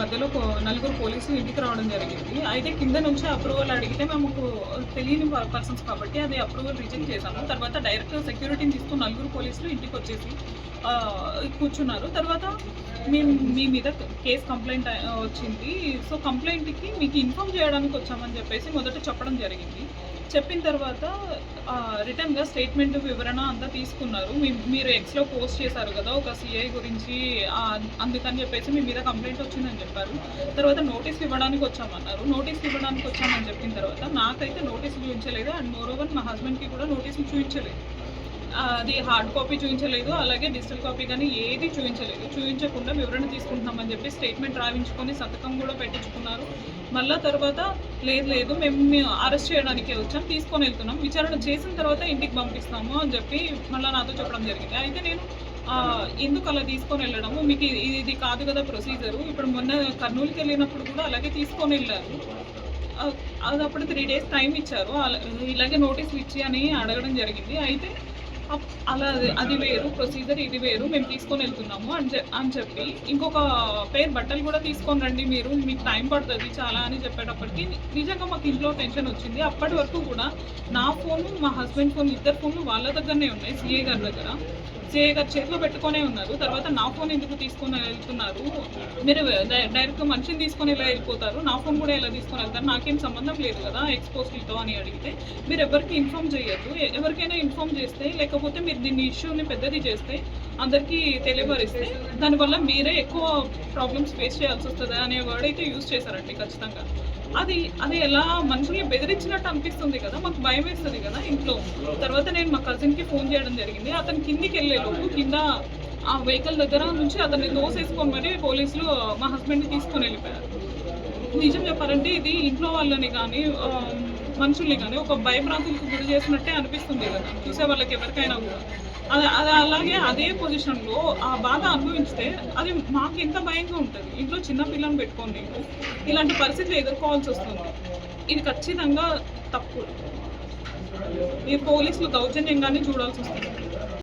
మధ్యలో నలుగురు పోలీసులు ఇంటికి రావడం జరిగింది. అయితే కింద నుంచి అప్రూవల్ అడిగితే మేము తెలియని పర్సన్స్ కాబట్టి అది అప్రూవల్ రిజెక్ట్ చేశాము. తర్వాత డైరెక్ట్ సెక్యూరిటీని తీసుకుని నలుగురు పోలీసులు ఇంటికి వచ్చేసి కూర్చున్నారు. తర్వాత మేము మీ మీద కేసు కంప్లైంట్ వచ్చింది. సో కంప్లైంట్కి మీకు ఇన్ఫామ్ చేయడానికి వచ్చామని చెప్పేసి మొదట చెప్పడం జరిగింది. చెప్పిన తర్వాత రిటర్న్గా స్టేట్మెంట్ వివరణ అంతా తీసుకున్నారు. మీ- మీరు ఎక్స్లో పోస్ట్ చేశారు కదా ఒక సిఐ గురించి అందుకని చెప్పేసి మీ మీద కంప్లైంట్ వచ్చిందని చెప్పారు. తర్వాత నోటీస్ ఇవ్వడానికి వచ్చామన్నారు. నోటీస్ ఇవ్వడానికి వచ్చామని చెప్పిన తర్వాత నాకైతే నోటీస్ చూపించలేదు. అండ్ మోర్ ఓవర్ మా హస్బెండ్కి కూడా నోటీస్ చూపించలేదు. అది హార్డ్ కాపీ చూపించలేదు అలాగే డిజిటల్ కాపీ కానీ ఏది చూపించలేదు చూపించకుండా వివరణ తీసుకుంటున్నామని చెప్పి స్టేట్మెంట్ రాయించుకొని సంతకం కూడా పెట్టించుకున్నారు. మళ్ళా తర్వాత లేదు లేదు మేము అరెస్ట్ చేయడానికే వచ్చాం తీసుకొని వెళ్తున్నాం. విచారణ చేసిన తర్వాత ఇంటికి పంపిస్తాము అని చెప్పి మళ్ళీ నాతో చెప్పడం జరిగింది. అయితే నేను ఎందుకు అలా తీసుకొని వెళ్ళడము? మీకు ఇది కాదు కదా ప్రొసీజరు ఇప్పుడు మొన్న కర్నూలుకి వెళ్ళినప్పుడు కూడా అలాగే తీసుకొని వెళ్ళారు. అది అప్పుడు త్రీ డేస్ టైం ఇచ్చారు. అలా- ఇలాగే నోటీసులు ఇచ్చి అని అడగడం జరిగింది. అయితే అలా అది- వేరు ప్రొసీజర్ ఇది వేరు మేము తీసుకొని వెళ్తున్నాము అని చె- అని చెప్పి ఇంకొక పేరు బట్టలు కూడా తీసుకొని రండి మీరు మీకు టైం పడుతుంది చాలా అని చెప్పేటప్పటికి నిజంగా మాకు ఇంట్లో టెన్షన్ వచ్చింది. అప్పటి వరకు కూడా నా ఫోన్లు మా హస్బెండ్ ఫోన్ ఇద్దరు ఫోన్లు వాళ్ళ దగ్గరనే ఉన్నాయి సిఏ గారి దగ్గర. సిఏ గారు చేతిలో పెట్టుకొనే ఉన్నారు తర్వాత నా ఫోన్ ఎందుకు తీసుకొని వెళ్తున్నారు? మీరు డై- డైరెక్ట్గా మనిషిని తీసుకొని ఎలా వెళ్ళిపోతారు? నా ఫోన్ కూడా ఎలా తీసుకొని వెళ్తారు? నాకేం సంబంధం లేదు కదా ఎక్స్పోజ్లతో అని అడిగితే మీరు ఎవరికి ఇన్ఫామ్ చేయొద్దు ఎవరికైనా ఇన్ఫామ్ చేస్తే లేకపోతే మీరు దీన్ని ఇష్యూని పెద్దది చేస్తే అందరికీ తెలియపరిస్తే దానివల్ల మీరే ఎక్కువ ప్రాబ్లమ్స్ ఫేస్ చేయాల్సి వస్తుంది అనే వర్డ్ అయితే యూజ్ చేశారండి ఖచ్చితంగా. అది అది ఎలా మనుషుల్ని బెదిరించినట్టు అనిపిస్తుంది కదా మాకు భయం వేస్తుంది కదా ఇంట్లో. తర్వాత నేను మా కజిన్కి ఫోన్ చేయడం జరిగింది. అతను కిందికి వెళ్ళే లోపు కింద ఆ వెహికల్ దగ్గర నుంచి అతన్ని దోసేసుకొని మరి పోలీసులు మా హస్బెండ్ని తీసుకొని వెళ్ళిపోయారు. నిజం చెప్పాలంటే ఇది ఇంట్లో వాళ్ళని కానీ మనుషుల్ని కానీ ఒక భయభ్రాంతులకు గురి చేసినట్టే అనిపిస్తుంది కదా. చూసే వాళ్ళకి ఎవరికైనా కూడా. అది అది అలాగే అదే పొజిషన్లో ఆ బాధ అనుభవిస్తే అది మాకు ఎంత భయంగా ఉంటుంది. ఇంట్లో చిన్న పిల్లల్ని పెట్టుకొని నేను ఇలాంటి పరిస్థితులు ఎదుర్కోవాల్సి వస్తుంది. ఇది ఖచ్చితంగా తప్పు. ఈ పోలీసులు దౌర్జన్యంగానే చూడాల్సి వస్తుంది.